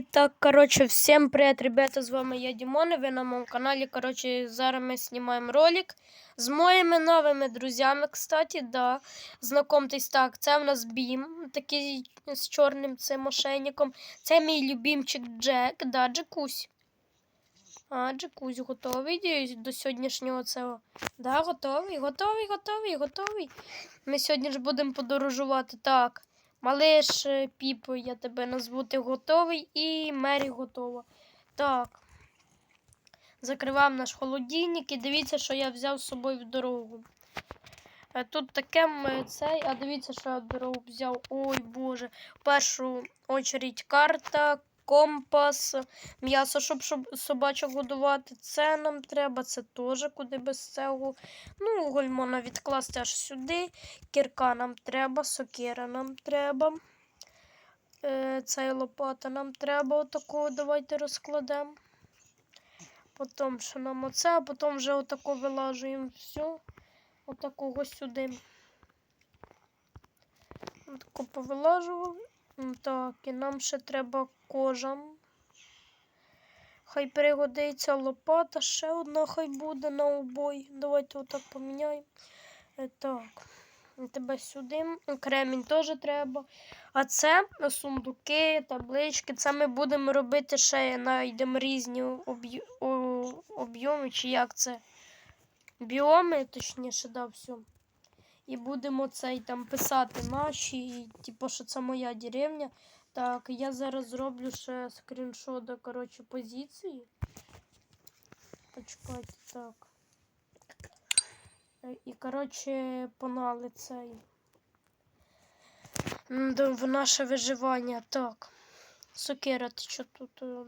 І так, коротше, всім привіт, ребята, з вами я Дімон, і ви на моєму каналі. Коротше, зараз ми знімаємо ролик з моїми новими друзями, кстати, да. Знакомтесь, так, це в нас Бім, такий з чорним цим ошейником. Це мій любимчик Джек, да, Джекусь. А, Джекусь готовий до сьогоднішнього цього. Да, готовий, готовий, готовий, готовий. Ми сьогодні ж будемо подорожувати. Так. Малиш Піп, я тебе назву, ти готовий і Мері готова. Так. Закриваємо наш холодильник і дивіться, що я взяв з собою в дорогу. Е, Тут таке цей, а дивіться, що я в дорогу взяв. Ой Боже. В першу очередь карта, компас, м'ясо, щоб, щоб собачок годувати. Це нам треба, це теж куди без цього. Ну, уголь можна відкласти аж сюди. Кірка нам треба, сокира нам треба. Е, цей лопата нам треба отаку. Давайте розкладемо. Потім що нам оце, а потім вже отако вилажуємо все. Отакого сюди. Отако повилажував. Так, і нам ще треба кожа. Хай пригодиться лопата, ще одна хай буде на обой. Давайте отак поміняємо. Е, Так. Тебе сюди. Кремінь теж треба. А це сундуки, таблички. Це ми будемо робити ще знайдемо різні об'єми, чи як це? Біоми, точніше, да, все. І будемо цей там писати наші, типу, що це моя деревня. Так, я зараз зроблю ще скріншот, коротше, позиції. Почекайте, так. Е, І, коротше, погнали цей. В наше виживання. Так. Сокира, ти що тут? е,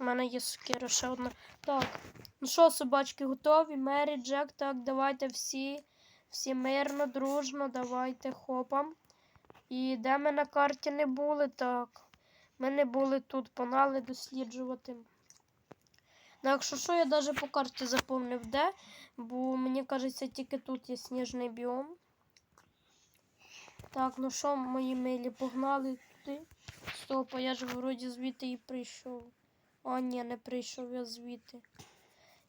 У мене є сокира ще одна. Так. Ну що, собачки готові? Мері, Джек, так, давайте всі. Всі мирно, дружно, давайте хопам. І де ми на карті не були, так. Ми не були тут, погнали досліджувати. Ну, якщо що, я навіть по карті заповнив де, бо мені кажеться, тільки тут є сніжний біом. Так, ну що, мої милі, погнали туди. Стоп, а я ж вроді звідти і прийшов. А, ні, не прийшов я звідти.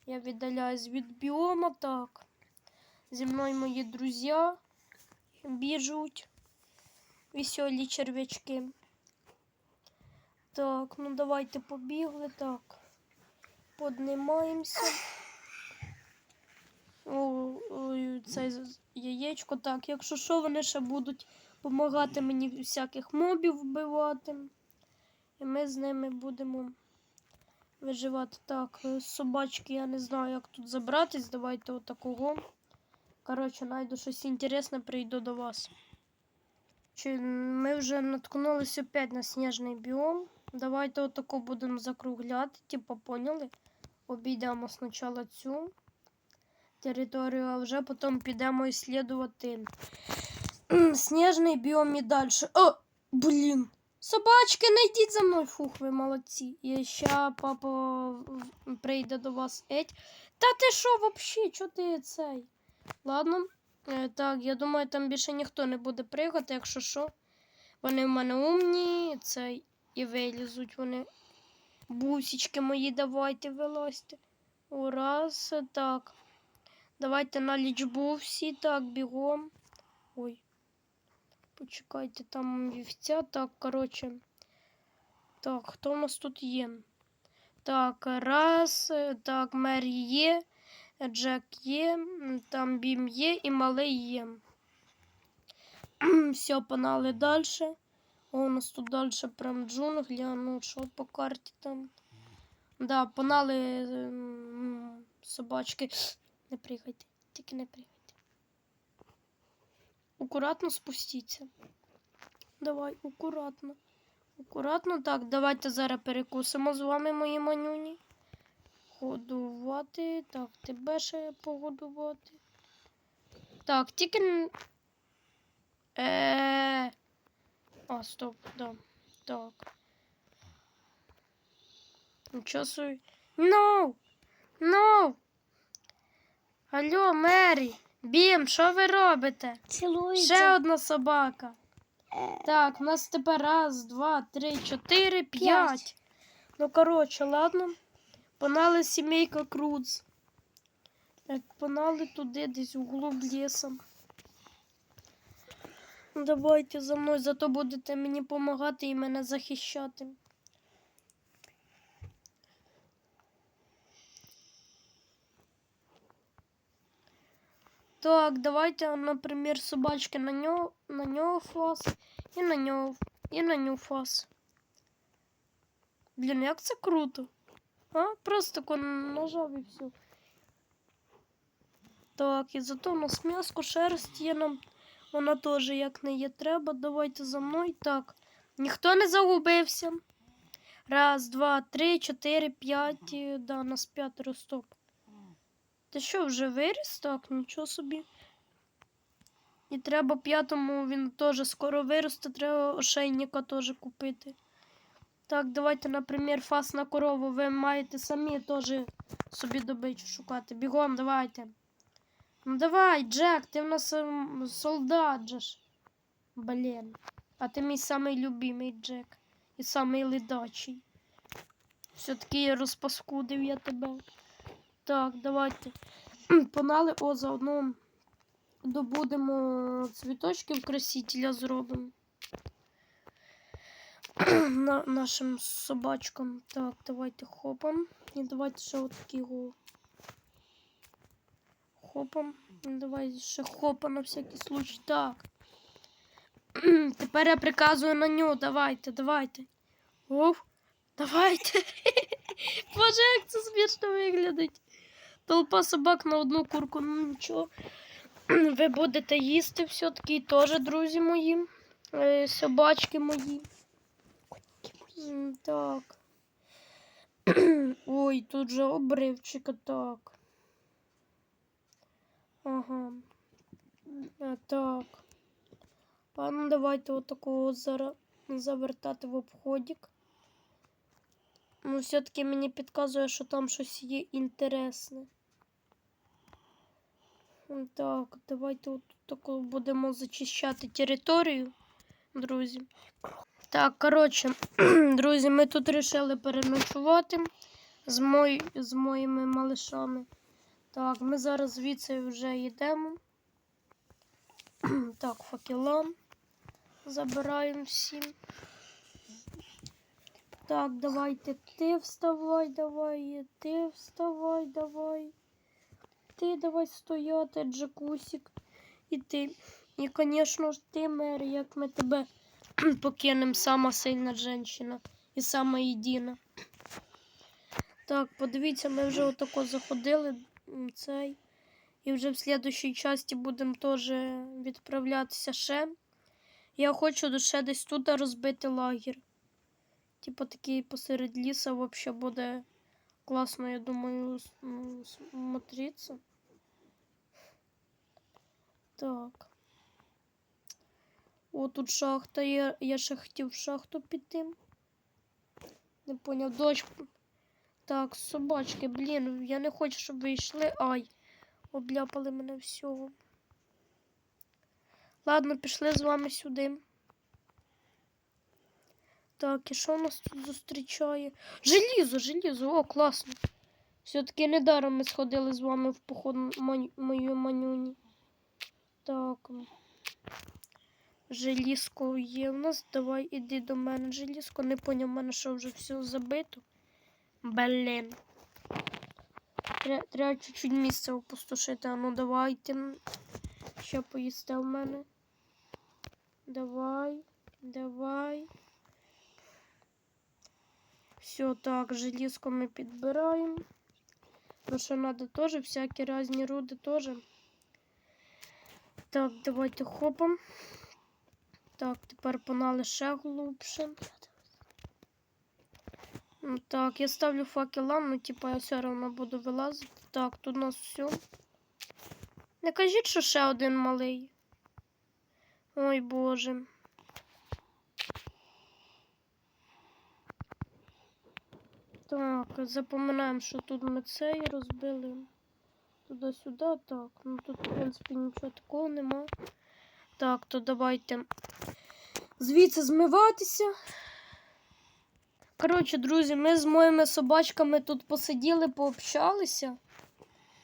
Я віддаляюсь від біома, так. Зі мною мої друзі біжуть. Веселі черв'ячки. Так, ну давайте побігли, так. Поднимаємося. О, ой, це яєчко. Так, якщо що, вони ще будуть допомагати мені всяких мобів вбивати. І ми з ними будемо виживати. Так, е, собачки, я не знаю, як тут забратись. Давайте отакого. Коротше, найду щось інтересне, прийду до вас. Чи ми вже наткнулися опять на сніжний біом. Давайте отако будемо закругляти, типу, поняли? Обійдемо спочатку цю територію, а вже потім підемо іслідувати сніжний біом і далі. О, блін! Собачки, не йдіть за мною. Фух, ви молодці. І ще папа прийде до вас еть. Та ти що взагалі? Чого ти цей? Ладно. Е, так, я думаю, там більше ніхто не буде пригати, якщо що. Вони в мене умні, це і вилізуть вони. Бусічки мої, давайте вилазьте. О, раз, так. Давайте на лічбу всі, так, бігом. Ой. Почекайте, там вівця. Так, коротше. Так, хто у нас тут є? Так, раз, так, Мері є, Джек є, там Бім є і малий є. Все, погнали далі. О, у нас тут далі прям джунглі, ну що по карті там. Да, погнали ем, собачки. Не пригайте, тільки не пригайте. Акуратно спустіться. Давай, акуратно. Акуратно, так, давайте зараз перекусимо з вами, мої манюні. Годувати. Так, тебе ще погодувати. Так, тільки. Е. А, стоп, да. Так. Нічого собі. No! No! Алло, Мері! Бім, що ви робите? Цілується. Ще одна собака. Так, у нас тепер раз, два, три, чотири. П'ять. Ну, коротше, ладно. Погнали сімейка Круц. Погнали туди, десь у глуб лісу. Давайте за мною, зато будете мені допомагати і мене захищати. Так, давайте, наприклад, собачки на нього, на нього фас, і на нього, і на нього фас. Блін, як це круто. А? Просто тако нажав і все. Так, і зато у нас м'яско, шерсть є нам. Вона теж як не є треба. Давайте за мною. Так. Ніхто не загубився. Раз, два, три, чотири, п'ять. Да, нас п'ятеро стоп. Ти що, вже виріс? Так, нічого собі. І треба п'ятому, він теж скоро виросте, треба ошейника теж купити. Так, давайте, наприклад, фас на корову. Ви маєте самі теж собі добичу шукати. Бігом, давайте. Ну давай, Джек, ти в нас ем, солдат же ж. Блін. А ти мій самий любимий Джек. І самий ледачий. Все-таки розпаскудив я тебе. Так, давайте. Погнали, о, заодно добудемо цвіточків красителя зробимо. На, нашим собачкам. Так, давайте хопам. І давайте ще отакі го. Хопам. І Давай ще хопа на всякий случай. Так. Тепер я приказую на нього. Давайте, давайте. Оф. Давайте. Боже, як це смішно виглядить. Толпа собак на одну курку. Ну нічого. Ви будете їсти все-таки теж, друзі мої. Е, Собачки мої. Так. Ой, тут же обривчика так. Ага. А, так. А ну давайте отакого зара... завертати в обходик. Ну, все-таки мені підказує, що там щось є інтересне. Так, давайте от тако будемо зачищати територію, друзі. Так, коротше, друзі, ми тут вирішили переночувати з, мой... з моїми малишами. Так, ми зараз звідси вже йдемо. Так, факела забираємо всім. Так, давайте ти вставай, давай, ти вставай, давай. Ти давай стояти, Джакусік. І ти. І, звісно ж, ти, Мері, як ми тебе покинемо, сама сильна жінка і сама єдина. Так, подивіться, ми вже отако заходили цей. І вже в слідущій часті будемо теж відправлятися ще. Я хочу ще десь тут розбити лагер. Типу такий посеред ліса взагалі буде класно, я думаю, с- м, смотреться. Так. О, тут шахта. Я, я ще хотів шахту піти. Не поняв, дощ. Так, собачки, блін, я не хочу, щоб ви йшли. Ай, обляпали мене всього. Ладно, пішли з вами сюди. Так, і що нас тут зустрічає? Желізо, желізо, о, класно. Все-таки недаром ми сходили з вами в поход мою манюні. Так. Желізко є в нас. Давай іди до мене. Желізко, не поняв, мене що вже все забито. Блін. Тре- Треба чуть-чуть місце опустошити. А ну давайте. Ще поїсте в мене. Давай, давай. Все так, желізко ми підбираємо. Ну що треба теж, всякі різні руди теж. Так, давайте хопом. Так, тепер погнали ще глубше. Ну, Так, я ставлю факела, ну типа я все одно буду вилазити. Так, тут у нас все. Не кажіть, що ще один малий. Ой Боже. Так, запоминаємо, що тут ми цей розбили. Туди-сюди, так. Ну тут, в принципі, нічого такого нема. Так, то давайте звідси змиватися. Коротше, друзі, ми з моїми собачками тут посиділи, пообщалися.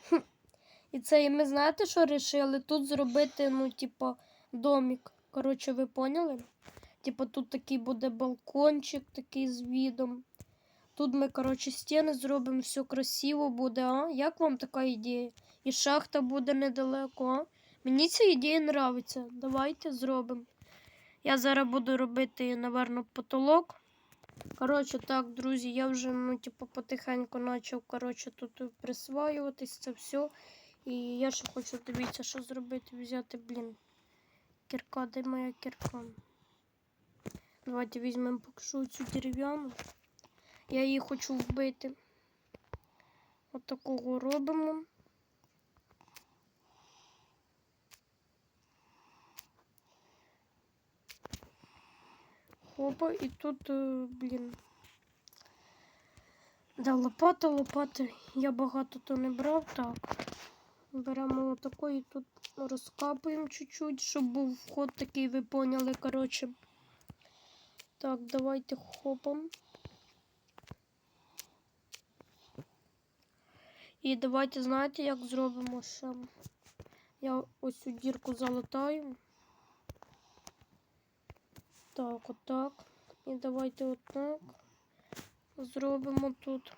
Хм. І це і ми знаєте, що вирішили? Тут зробити, ну, типа, домик. Коротше, ви поняли? Типа тут такий буде балкончик такий з відом. Тут ми, коротше, стіни зробимо, все красиво буде, а? Як вам така ідея? І шахта буде недалеко, а? Мені ця ідея нравиться. Давайте зробимо. Я зараз буду робити, напевно, потолок. Коротше, так, друзі, я вже, ну, типу, потихеньку почав, коротше, тут присваюватись, це все. І я ще хочу, дивіться, що зробити, взяти, блін. Кірка, де моя кірка? Давайте візьмемо покшу цю дерев'яну. Я її хочу вбити. От робимо. Хопа, і тут, е, блін. Да, лопата, лопата. Я багато то не брав, так. Беремо отако і тут розкапуємо чуть-чуть, щоб був вход такий, ви поняли, коротше. Так, давайте хопом. І давайте, знаєте, як зробимо ще? Я ось цю дірку залатаю. Так, отак. І давайте отак. Зробимо тут.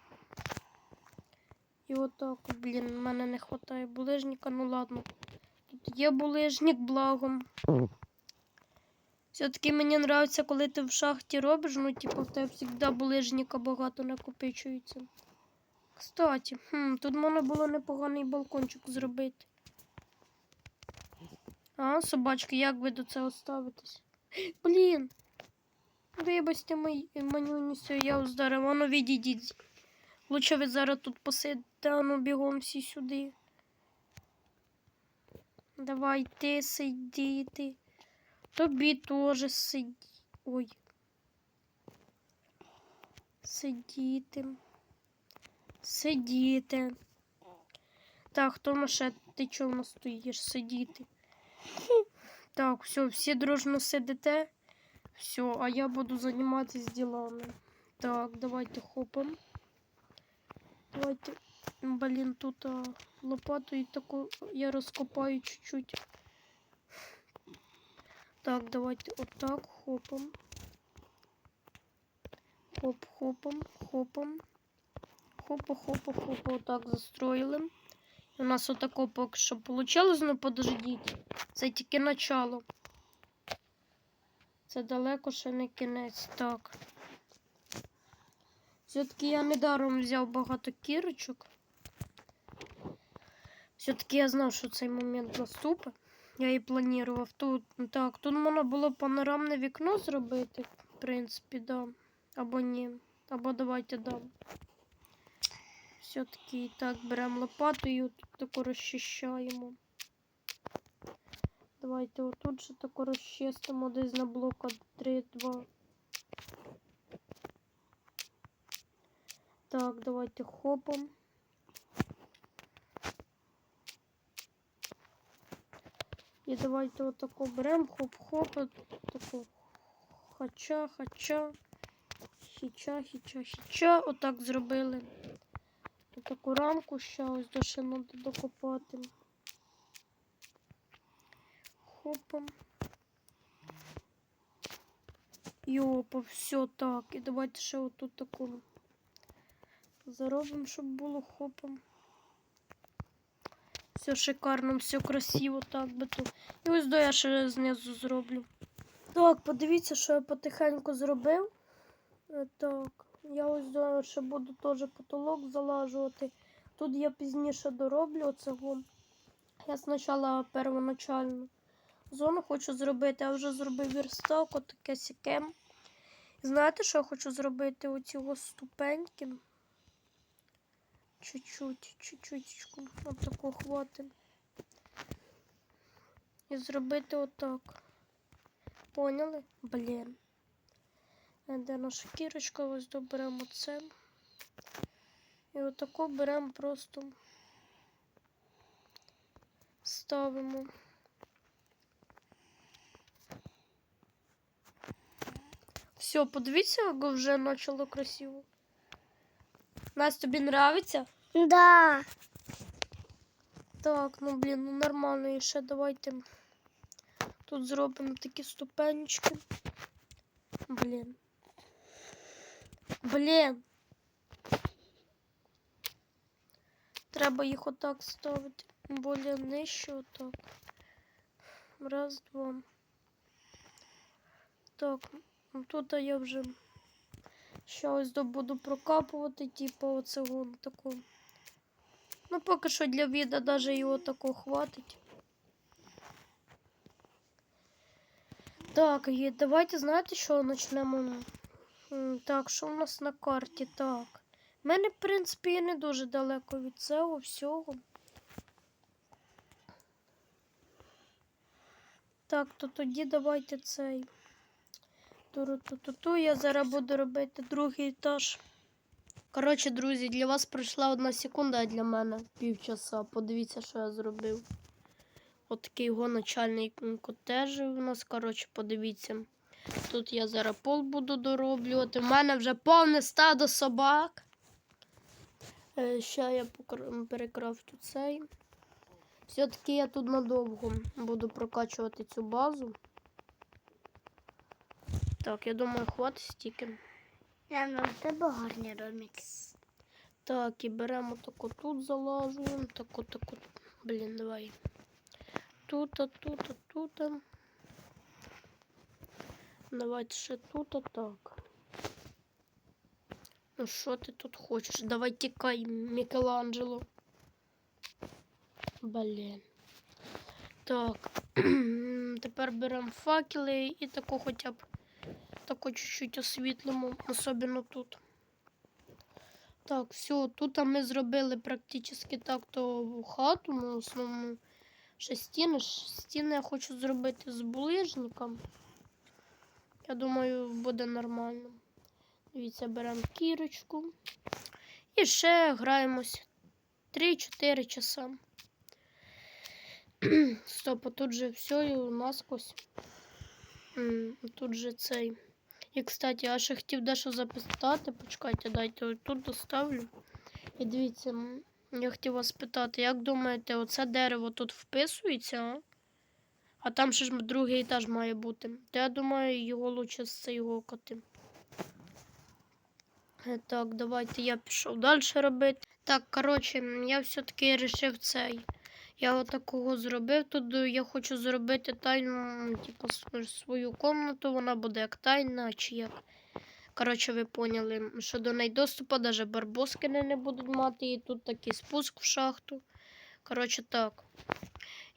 І отак. Блін, в мене не вистачає булижника, ну ладно. Тут є булижник, благом. Все-таки мені подобається, коли ти в шахті робиш, ну, типу, в тебе завжди булижника багато накопичується. Кстати, хм, тут можна було непоганий балкончик зробити. А, собачки, як ви до цього ставитесь? Блін. Вибачте, манюні, все, я ударив, воно відійдіть. Лучше ви зараз тут посидите, а ну бігом всі сюди. Давайте сидіти. Тобі теж сидіти. Ой. Сидіти. Сидіти. Так, Тома ще ти нас стоїш? Сидіти. Так, все, всі дружно сидите. Все, а я буду займатися ділами. Так, давайте хопом. Давайте, блін, тут а, лопату і таку я розкопаю чуть-чуть. Так, давайте отак, хопом. Хоп-хопом, хопом. Хопа-хопа-хопа, отак застроїли. У нас отако поки що вийшло, ну подождіть. Це тільки начало. Це далеко ще не кінець. Так. Все-таки я недаром взяв багато кірочок. Все-таки я знав, що цей момент наступить. Я і планував. Тут, так, тут можна було панорамне вікно зробити, в принципі, да. Або ні. Або давайте дам. Все-таки так, беремо лопату і отут тако розчищаємо. Давайте отут же тако розчистимо десь на блока 3-2. Так, давайте хопом. І давайте отако беремо, хоп-хоп, таку хача, хача, хіча, хіча, хіча. Отак зробили. Таку рамку ще ось до треба докопати. Хопом. Йопа, все так. І давайте ще отут таку заробимо, щоб було хопом. Все шикарно, все красиво, так би то. І ось до я ще знизу зроблю. Так, подивіться, що я потихеньку зробив. Е, Так, я ось ще буду теж потолок залажувати. Тут я пізніше дороблю оцього. Я спочатку первоначальну зону хочу зробити, я вже зробив верстак, отаке сяке. Знаєте, що я хочу зробити? Оці ступеньки. Чуть-чуть, чуть-чуть, отаку хватить. І зробити отак. Поняли? Блін. Е, Де наша кірочка? Ось доберемо це. І отаку беремо просто ставимо. Все, подивіться, як вже почало красиво. Настя, тобі нравиться? Да. Так, ну блін, ну нормально. І ще давайте тут зробимо такі ступенечки. Блін. Блін. Треба їх отак ставити. Более нижче отак. Раз, два. Так, ну тут я вже ще ось буду прокапувати, типу, вон таку. Ну, поки що для віда даже його такого хватить. Так, і давайте знаєте, що почнемо. Так, що у нас на карті? Так. У мене, в принципі, і не дуже далеко від цього всього. Так, то тоді давайте цей. Туру-ту-ту-ту. Я зараз буду робити другий етаж. Коротше, друзі, для вас пройшла одна секунда, а для мене півчаса. Подивіться, що я зробив. От такий його начальний котеж у нас. Коротше, подивіться. Тут я зараз пол буду дороблювати. У мене вже повне стадо собак. Е, ще я перекрафтю цей. Все-таки я тут надовго буду прокачувати цю базу. Так, я думаю, хватить стільки. Я на тебе гарні ромікс. Так, і беремо таку тут залажуємо, таку, таку. Блін, давай. Тут, а тут, а тут. Давайте ще тут, а так. Ну що ти тут хочеш? Давай тікай, Мікеланджело. Блін. Так. Тепер беремо факели і таку хоча б таку чуть-чуть освітлимо, особливо тут. Так, все, тут ми зробили практично так то хату, ну, основну ще стіни. Стіни я хочу зробити з булижником. Я думаю, буде нормально. Дивіться, беремо кірочку. І ще граємось 3-4 часа. Стоп, а тут же все і наскось. М, Тут же цей. І, кстати, я ще хотів дещо запитати. Почекайте, дайте ось тут доставлю. І дивіться, я хотів вас питати, як думаєте, оце дерево тут вписується? А, а там ще ж другий етаж має бути. То я думаю, його лучше з цього коти. Е, Так, давайте я пішов далі робити. Так, коротше, я все-таки вирішив цей. Я отакого зробив. Тут я хочу зробити тайну, типу, свою комнату. Вона буде як тайна, чи як. Коротше, ви поняли, що до неї доступу навіть барбоскини не будуть мати. І тут такий спуск в шахту. Коротше, так.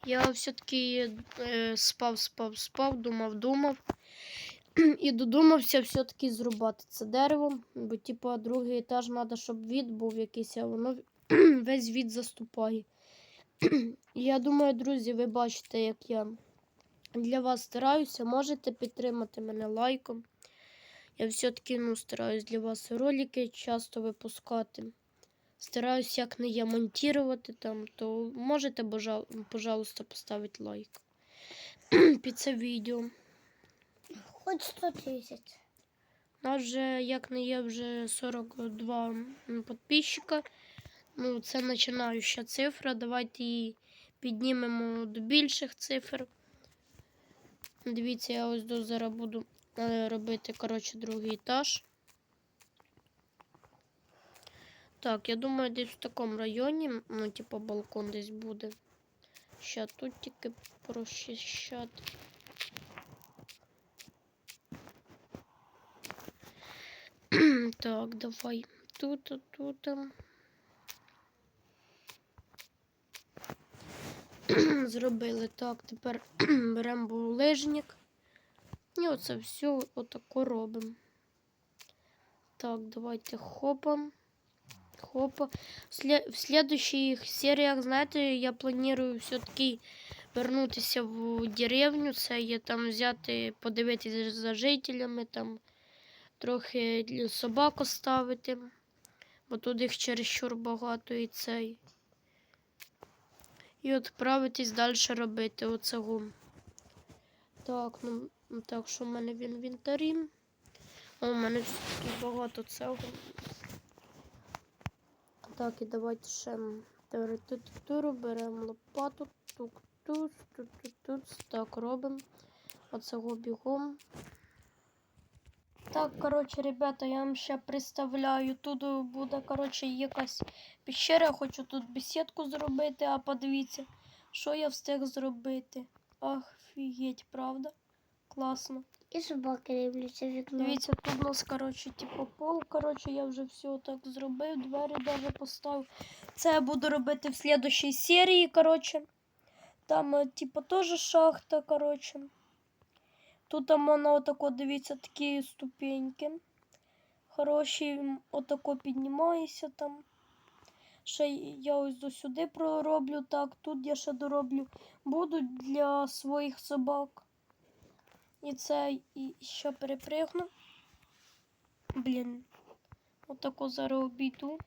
Я все-таки е, спав, спав, спав, думав, думав. І додумався все-таки зрубати це дерево. Бо, типу, другий етаж треба, щоб від був якийсь, а воно весь від заступає. Я думаю, друзі, ви бачите, як я для вас стараюся. Можете підтримати мене лайком. Я все-таки ну, стараюсь для вас ролики часто випускати. Стараюсь, як не я монтувати там, то можете, пожалуйста, поставити лайк під це відео. Хоч 100 тисяч. У нас вже, як не є, вже 42 підписчика. Ну, це починаюча цифра. Давайте її піднімемо до більших цифр. Дивіться, я ось до зараз буду е, робити, коротше, другий етаж. Так, я думаю, десь в такому районі, ну, типу, балкон десь буде. Ще тут тільки прощищати. Так, давай. Тут, тут. Зробили так. Тепер беремо булижник. І оце все отако робимо. Так, давайте хопа. Хопа. В сле- следующих серіях, знаєте, я планую все-таки вернутися в деревню. Це є там взяти, подивитися за жителями, там трохи собак оставити. Бо тут їх чересчур багато і цей. І відправитись далі робити оцього. Так, ну так що в мене в інвентарі. О, у мене багато цього. Так, і давайте ще теоретитуру беремо лопату, тук-тук, тут-тут-тут. Так, робимо. Оцього бігом. Так, коротше, ребята, я вам ще представляю. Тут буде, коротше, якась пещера. Хочу тут бесідку зробити, а подивіться, що я встиг зробити. Офігеть, правда? Класно. І собаки дивляться вікно. Дивіться, тут у нас, коротше, типу пол. Коротше, я вже все так зробив, двері даже поставив. Це я буду робити в слідущій серії, коротше. Там, е, типу, теж шахта, коротше. Тут там воно отако, дивіться, такі ступеньки. Хороші, отако піднімаюся там. Ще я ось до сюди пророблю так. Тут я ще дороблю. Будуть для своїх собак. І це і ще перепригну. Блін. Отако зараз обійду.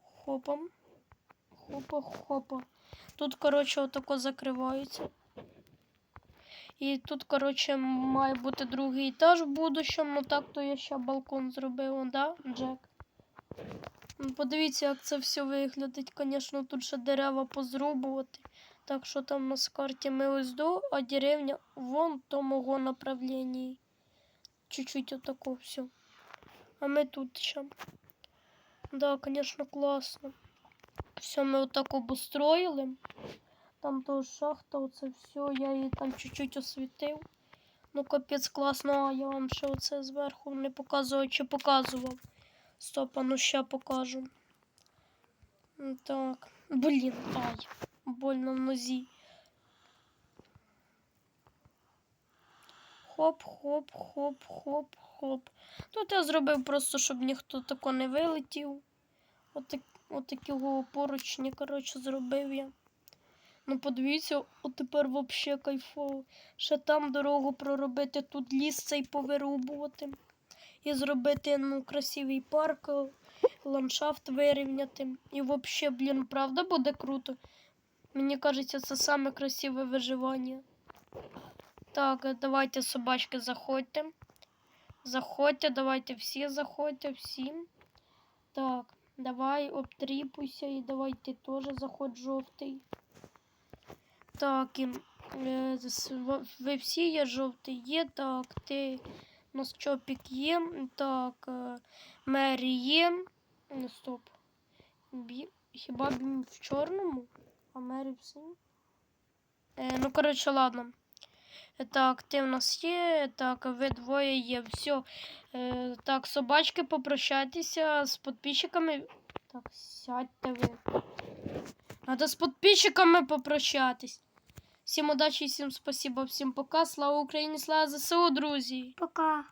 Хопам. Хопа, хопа. Тут, коротше, отако закривається. І тут, коротше, має бути другий етаж в будущому. Ну так то я ще балкон зробив, да, Джек? Ну, Подивіться, як це все виглядить. Звісно, тут ще дерева позрубувати. Так що там на карті ми ось до, а деревня вон тому направленні. Чуть-чуть отако все. А ми тут ще. Да, конечно, класно. Все ми отак обустроїли. Там то шахта, оце все, я її там чуть-чуть освітив. Ну, капець класно, а я вам ще оце зверху не показував чи показував. Стоп, а ну ще покажу. Так. Блін, ай. Больно в нозі. Хоп, хоп, хоп, хоп, хоп. Тут я зробив просто, щоб ніхто тако не вилетів. Отак, отакого поручні, коротше, зробив я. Ну, подивіться, от тепер взагалі кайфово. Ще там дорогу проробити, тут ліс цей повирубувати. І зробити ну, красивий парк, ландшафт вирівняти. І взагалі, блін, правда буде круто? Мені кажеться, це саме красиве виживання. Так, е, давайте, собачки, заходьте. Заходьте, давайте всі заходьте, всі. Так, давай обтріпуйся і давай ти теж заходь жовтий. Так, і, е, ви всі є жовтий є. Так, ти у нас чопік є. Так, е, Мері є. Ну, Стоп. Бі... Хіба в чорному? А Мері в синьому? Е, ну, коротше, ладно. Е, Так, ти в нас є. Так, ви двоє є. Все. Е, так, собачки, попрощайтеся з підписчиками. Так, сядьте ви. Надо з підписчиками попрощатись. Всім удачі, всім спасибо, всім пока. Слава Україні, слава ЗСУ, друзі! Пока.